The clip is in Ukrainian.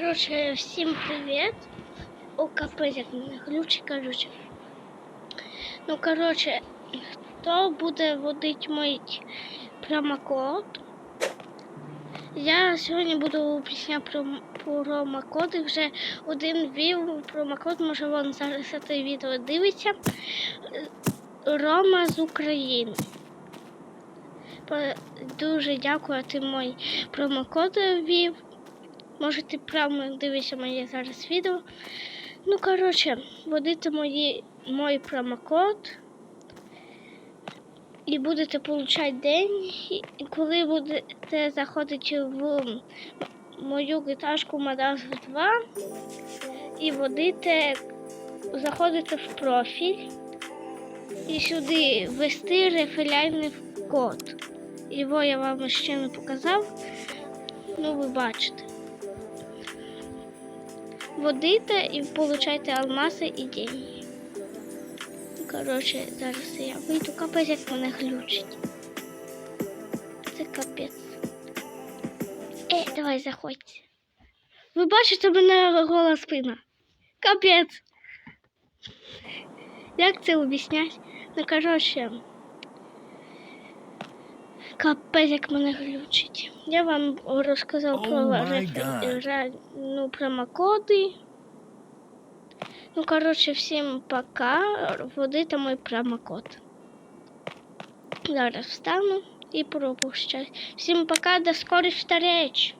Короче, всім привіт. О, капець, як короче. Ну, короче, хто буде водить мій промокод? Я сьогодні буду об'ясняти про промокоди. Вже один ввів промокод, може вон зараз це відео дивиться. Рома з України. Дуже дякую, ти мій промокод ввів. Можете прямо дивитися моє зараз відео. Ну, коротше, вводите мої, мій промокод. І будете получати день. Коли будете заходити в мою гіташку Мадас 2 і вводите, заходите в профіль і сюди ввести реферальний код. Його я вам ще не показав. Ну, ви бачите. Водите і получайте алмази і деньги. Коротше, зараз я вийду, капець, як мене глючить. Це капець. Е, давай заходьте. Ви бачите, в мене гола спина. Капець. Як це об'яснять? Ну, коротше. Капець, як мене глючить. Я вам розказав Oh про my рефер- ну, промокоди. Ну, коротше, всім пока. Вводите мій промокод. Зараз встану і пропущу. Всім пока, до скорих встреч!